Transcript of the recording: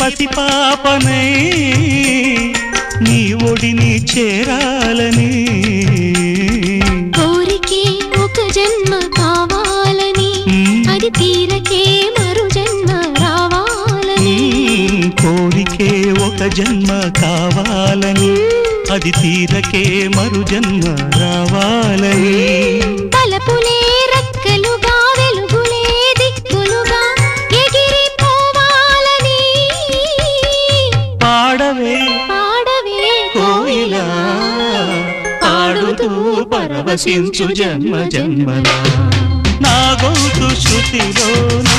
పసిపాపనై నీ ఒడిని చేరాలని. కోరికే ఒక జన్మ కావాలని. అది తీరకే ఒక జన్మ కావాలని అది తీరకే మరు జన్మ రావాలని. తలపులే రెక్కలుగా వెలుగులే దిక్కులుగా ఎగిరిపోవాలని పాడవే పాడవే కోయిలా పాడుతూ పరవశించు జన్మ జన్మలా. నా గొంతు శృతిలోనా